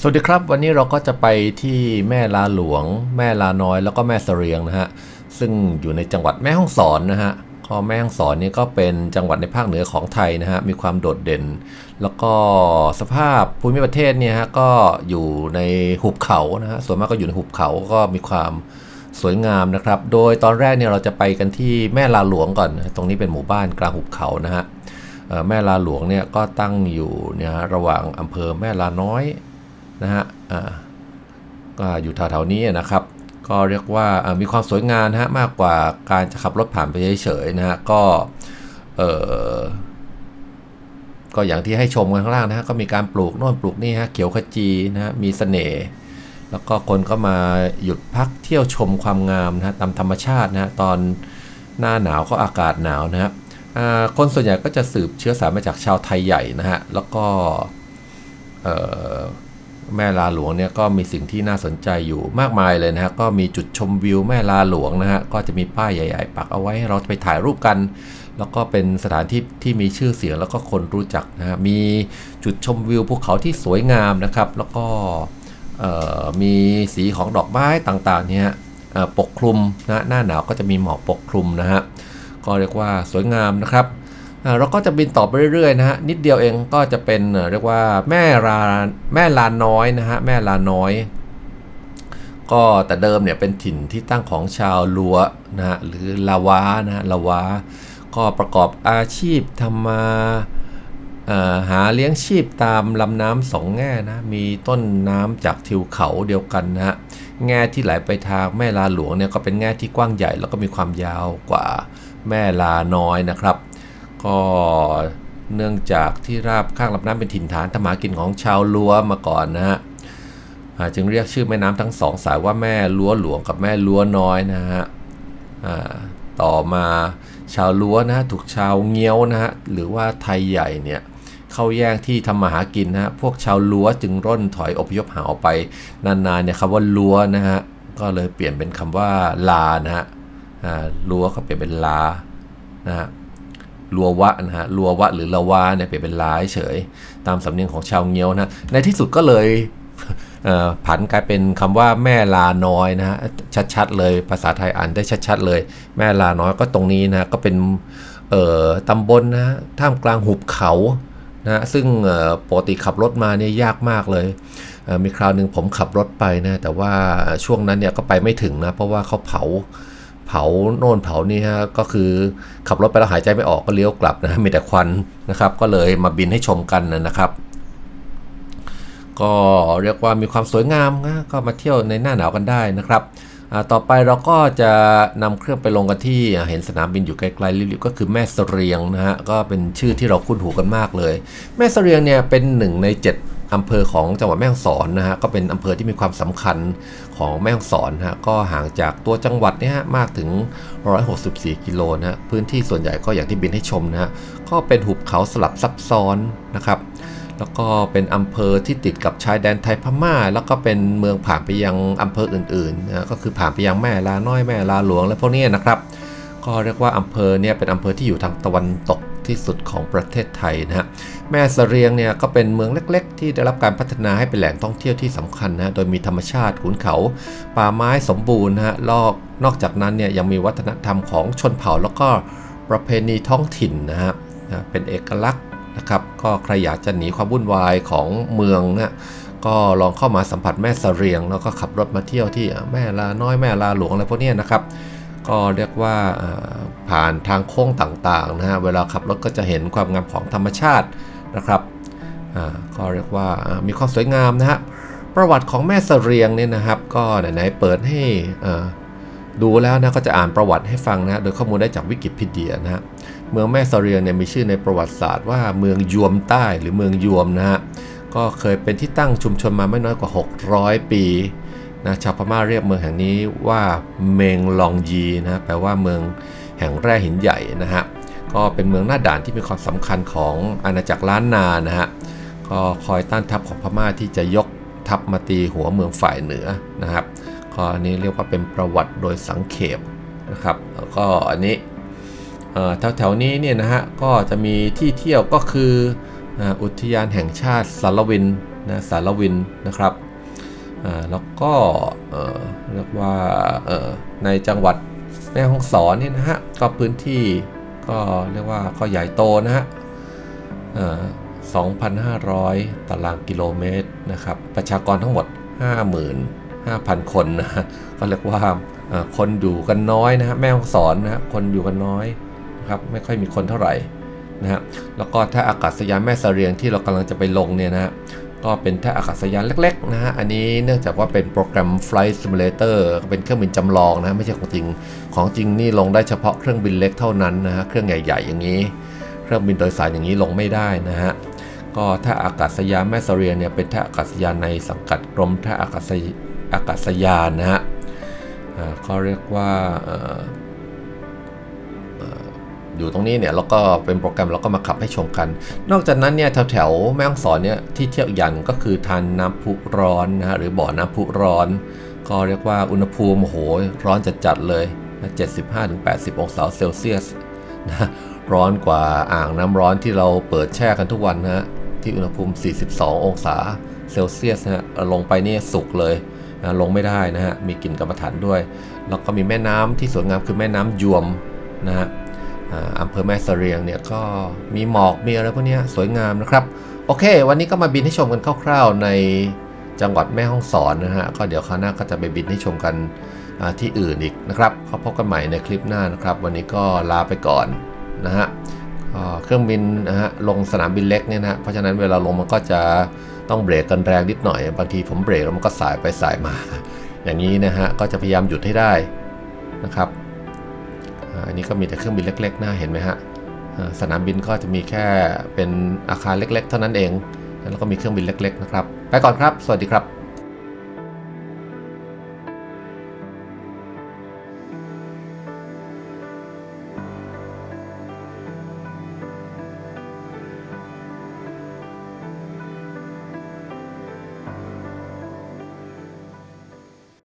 สวัสดีครับ วันนี้เราก็จะไปที่แม่ลาหลวง แม่ลาน้อยแล้วก็แม่เสรียงนะฮะซึ่งอยู่ในจังหวัดแม่ฮ่องสอนนะฮะก็แม่ฮ่องสอนนี่ก็เป็นจังหวัดในภาคเหนือของไทยนะฮะมีความโดดเด่น แล้วก็สภาพภูมิประเทศเนี่ยฮะก็อยู่ในหุบเขานะฮะส่วนมากก็อยู่ในหุบเขาก็มีความสวยงามนะครับ โดยตอนแรกเนี่ยเราจะไปกันที่แม่ลาหลวงก่อน ตรงนี้เป็นหมู่บ้านกลางหุบเขานะฮะแม่ลาหลวงเนี่ยก็ตั้งอยู่เนี่ยฮะระหว่างอำเภอแม่ลาน้อย นะฮะก็อยู่แถวๆนี้นะครับ ก็เรียกว่ามีความสวยงามนะฮะมากกว่าการจะขับรถผ่านไปเฉยๆนะฮะก็เออก็อย่างที่ให้ชมกันข้างล่างนะฮะก็มีการปลูกโน่นปลูกนี่ฮะเขียวขจีนะฮะมีเสน่ห์แล้วก็คนก็มาหยุดพักเที่ยวชมความงามนะฮะตามธรรมชาตินะฮะตอนหน้าหนาวก็อากาศหนาวนะฮะคนส่วนใหญ่ก็จะสืบเชื้อสายมาจากชาวไทยใหญ่นะฮะแล้วก็เออ แม่ลาหลวงเนี่ยก็มีสิ่งที่น่าสนใจอยู่มากมายเลยนะฮะก็มีจุดชมวิวแม่ลาหลวงนะฮะก็จะมีป้ายใหญ่ ๆ ปักเอาไว้ให้เราไปถ่ายรูปกัน แล้วก็เป็นสถานที่ที่มีชื่อเสียงแล้วก็คนรู้จักนะฮะมีจุดชมวิวภูเขาที่สวยงามนะครับ แล้วก็มีสีของดอกไม้ต่างๆเนี่ยปกคลุมนะหน้าหนาวก็จะมีหมอกปกคลุมนะฮะก็เรียกว่าสวยงามนะครับ เราก็จะบินต่อไปเรื่อยๆนะฮะนิดเดียวเองก็จะเป็นเรียกว่าแม่ลาแม่ลาน้อยนะฮะแม่ลาน้อย ก็แต่เดิมเนี่ยเป็นถิ่นที่ตั้งของชาวลัวนะฮะหรือลาวานะฮะลาวาก็ประกอบอาชีพทำมาหาเลี้ยงชีพตามลำน้ำสองแง่นะมีต้นน้ำจากทิวเขาเดียวกันนะฮะแง่ที่ไหลไปทางแม่ลาหลวงเนี่ยก็เป็นแง่ที่กว้างใหญ่แล้วก็มีความยาวกว่าแม่ลาน้อยนะครับ ก็เนื่องจากที่ราบข้างลำน้ำเป็นถิ่นฐานทำมาหากินของชาวลัวมาก่อนนะฮะจึงเรียกชื่อแม่น้ำทั้งสองสายว่าแม่ลัวหลวงกับแม่ลัวน้อยนะฮะต่อมาชาวลัวนะถูกชาวเงี้ยวนะฮะหรือว่าไทยใหญ่เนี่ยเข้าแย่งที่ทำมาหากินนะฮะพวกชาวลัวจึงร่นถอยอพยพหาออกไปนานๆเนี่ยคำว่าลัวนะฮะก็เลยเปลี่ยนเป็นคำว่าลานะฮะลัวก็เปลี่ยนเป็นลานะฮะ ลัววะนะฮะลัววะหรือละวาเนี่ยเปลี่ยนเป็นลายเฉย ตามสำเนียงของชาวเงี้ยวนะในที่สุดก็เลยผันกลายเป็นคำว่าแม่ลาน้อยนะฮะชัดๆเลยภาษาไทยอ่านได้ชัดๆเลย แม่ลาน้อยก็ตรงนี้นะก็เป็นตำบลนะฮะท่ามกลางหุบเขานะฮะซึ่งปกติขับรถมาเนี่ยยากมากเลยเมีคราวหนึ่งผมขับรถไปนะแต่ว่าช่วงนั้นเนี่ยก็ไปไม่ถึงนะเพราะว่าเขาเผา เผาโน่นเผานี่ฮะก็คือขับรถไปแล้วหายใจไม่ออกก็เลี้ยวกลับนะมีแต่ควันนะครับ ก็เลยมาบินให้ชมกันนะครับ ก็เรียกว่ามีความสวยงามนะก็มาเที่ยวในหน้าหนาวกันได้นะครับต่อไปเราก็จะนำเครื่องไปลงกันที่เห็นสนามบินอยู่ไกลๆริบๆก็คือแม่สเสรียงนะฮะก็เป็นชื่อที่เราคุ้นหูกันมากเลย แม่สเสรียงเนี่ยเป็นหนึ่งใน 7 อำเภอของจังหวัดแม่ฮ่องสอนนะฮะก็เป็นอำเภอที่มีความสำคัญของแม่ฮ่องสอนนะฮะก็ห่างจากตัวจังหวัดเนี่ยฮะมากถึง 164 กิโลนะฮะพื้นที่ส่วนใหญ่ก็อย่างที่บินให้ชมนะฮะก็เป็นหุบเขาสลับซับซ้อนนะครับแล้วก็เป็นอำเภอที่ติดกับชายแดนไทยพม่า แล้วก็เป็นเมืองผ่านไปยังอำเภออื่นๆนะก็คือผ่านไปยังแม่ลาน้อยแม่ลาหลวงและพวกนี้นะครับ ก็เรียกว่าอำเภอเนี่ยเป็นอำเภอที่อยู่ทางตะวันตก ที่สุดของประเทศไทยนะฮะแม่เสรียงเนี่ยก็เป็นเมืองเล็ก ๆ ที่ได้รับการพัฒนาให้เป็นแหล่งท่องเที่ยวที่สำคัญนะโดยมีธรรมชาติขุนเขา ป่าไม้สมบูรณ์นะฮะลอกนอกจากนั้นเนี่ยยังมีวัฒนธรรมของชนเผ่าแล้วก็ประเพณีท้องถิ่นนะฮะเป็นเอกลักษณ์นะครับก็ใครอยากจะหนีความวุ่นวายของเมืองนะก็ลองเข้ามาสัมผัสแม่เสรียง แล้วก็ขับรถมาเที่ยวที่แม่ลาน้อยแม่ลาหลวงอะไรพวกนี้นะครับ ก็เรียกว่าผ่านทางโค้งต่างๆนะฮะเวลาขับรถก็จะเห็นความงามของธรรมชาตินะครับอ่าก็เรียกว่ามีความสวยงามนะฮะประวัติของแม่เสรียงเนี่ยนะครับ ก็ไหนๆเปิดให้อ่อดูแล้วนะก็จะอ่านประวัติให้ฟังนะฮะโดยข้อมูลได้จากวิกิพีเดียนะฮะเมืองแม่เสรียงเนี่ยมีชื่อในประวัติศาสตร์ว่าเมืองยวมใต้หรือเมืองยวมนะฮะก็เคยเป็นที่ตั้งชุมชนมาไม่น้อยกว่า 600 ปี นะชาวพม่าเรียกเมืองแห่งนี้ว่าเมงลองยีนะแปลว่าเมืองแห่งแร่หินใหญ่นะฮะก็เป็นเมืองหน้าด่านที่มีความสำคัญของอาณาจักรล้านนานะฮะก็คอยต้านทัพของพม่าที่จะยกทัพมาตีหัวเมืองฝ่ายเหนือนะครับก็อันนี้เรียกว่าเป็นประวัติโดยสังเขปนะครับแล้วก็อันนี้เอ่อแถวๆนี้เนี่ยนะฮะก็จะมีที่เที่ยวก็คืออุทยานแห่งชาติสารวินนะสารวินนะครับ แล้วก็เรียกว่าในจังหวัดแม่ฮ่องสอนนี่นะฮะก็พื้นที่ก็เรียกว่าก็ใหญ่โตนะฮะ2,500 ตารางกิโลเมตรนะครับประชากรทั้งหมด 55,000 คนนะฮะก็เรียกว่าคนอยู่กันน้อยนะฮะแม่ฮ่องสอนนะฮะคนอยู่กันน้อยนะครับไม่ค่อยมีคนเท่าไหร่นะฮะแล้วก็ถ้าอากาศยานแม่เสรียงที่เรากำลังจะไปลงเนี่ยนะฮะ ก็เป็นท่าอากาศยานเล็กๆนะฮะ อันนี้เนื่องจากว่าเป็นโปรแกรม Flight Simulator เป็นเครื่องบินจำลองนะฮะไม่ใช่ของจริง ของจริงนี่ลงได้เฉพาะเครื่องบินเล็กเท่านั้นนะฮะ เครื่องใหญ่ๆอย่างนี้ เครื่องบินโดยสารอย่างนี้ลงไม่ได้นะฮะ ก็ท่าอากาศยานแม่เรียงเนี่ยเป็นท่าอากาศยานในสังกัดกรมท่าอากาศยอากาศยานนะฮะอ่าเขาเรียกว่า อยู่ตรงนี้เนี่ยแล้วก็เป็นโปรแกรมเราก็มาขับให้ชมกัน นอกจากนั้นเนี่ยแถวๆแม่ฮ่องสอนเนี่ยที่เที่ยวย่างหนึ่งก็คือทานน้ำพุร้อนนะฮะหรือบ่อน้ำพุร้อน ก็เรียกว่าอุณหภูมิโหร้อนจัดๆเลย 75-80 องศาเซลเซียสนะร้อนกว่าอ่างน้ำร้อนที่เราเปิดแช่กันทุกวันนะฮะที่อุณหภูมิ 42 องศาเซลเซียสนะฮะลงไปนี่สุกเลยนะลงไม่ได้นะฮะมีกลิ่นกรรมฐานด้วย แล้วก็มีแม่น้ำที่สวยงามคือแม่น้ำยวมนะฮะ อ่าอำเภอแม่เสรียงเนี่ยก็มีหมอกมีอะไรพวกนี้สวยงามนะครับ โอเค วันนี้ก็มาบินให้ชมกันคร่าวๆในจังหวัดแม่ฮ่องสอนนะฮะก็เดี๋ยวคราวหน้าก็จะไปบินให้ชมกันที่อื่นอีกนะครับเขาพบกันใหม่ในคลิปหน้านะครับ วันนี้ก็ลาไปก่อนนะฮะเครื่องบินนะฮะลงสนามบินเล็กเนี่ยนะฮะเพราะฉะนั้นเวลาลงมันก็จะต้องเบรกกันแรงนิดหน่อย บางทีผมเบรกแล้วมันก็สายไปสายมา อย่างนี้นะฮะก็จะพยายามหยุดให้ได้นะครับ อันนี้ก็มีแต่เครื่องบินเล็กๆนะเห็นไหมฮะสนามบินก็จะมีแค่เป็นอาคารเล็ก ๆ เท่านั้นเอง แล้วก็มีเครื่องบินเล็ก ๆ นะครับ ไปก่อนครับ สวัสดีครับ